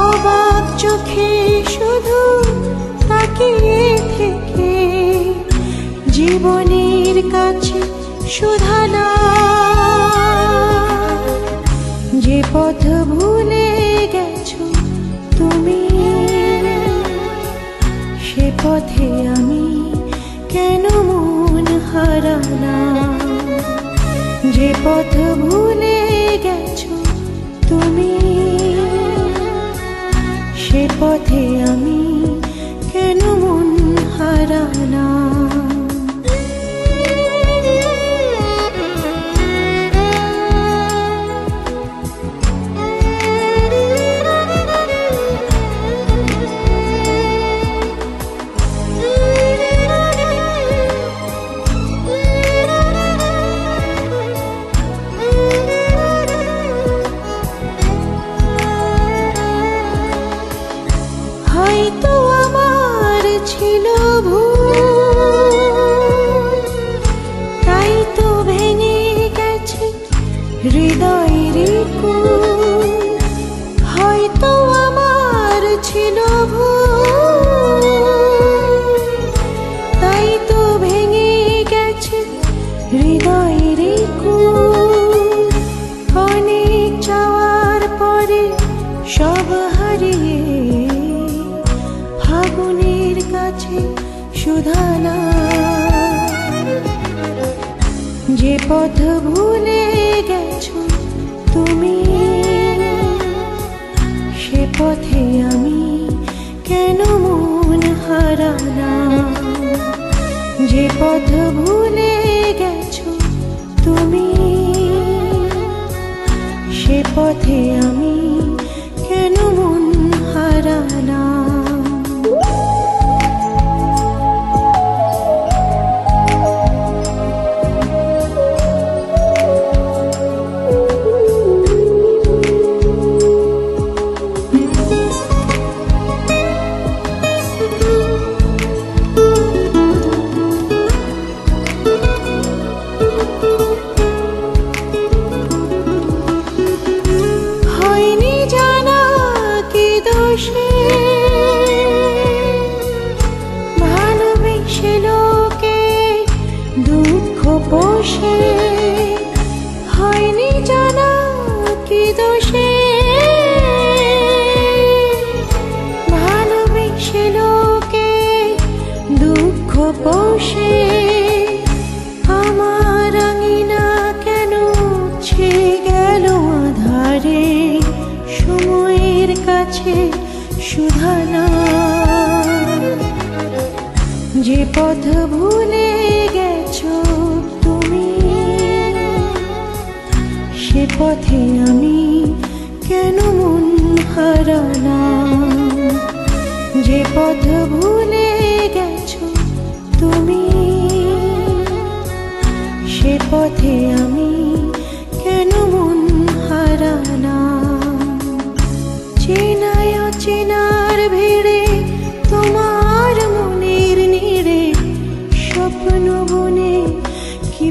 অবাক চোখে শুধু কাছে যে পথ ভুলে তুমি, সে পথে আমি কেন যে পথ ভুলে তুমি সে পথে আমি হৃদয়ের কুল হয়তো ছিল তাই তো ভেঙে গেছে পরে সব হারিয়ে কাছে সুধানা যে পথ ভুলে গেছো তুমি সে পথে আমি কেন মন হারানা যে পথ সুধানা। যে পথ ভুলে গেছো তুমি, সে পথে আমি কেন মন হারানা? যে পথ ভুলে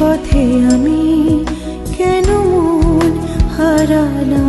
পথে আমি কেন মন হারানা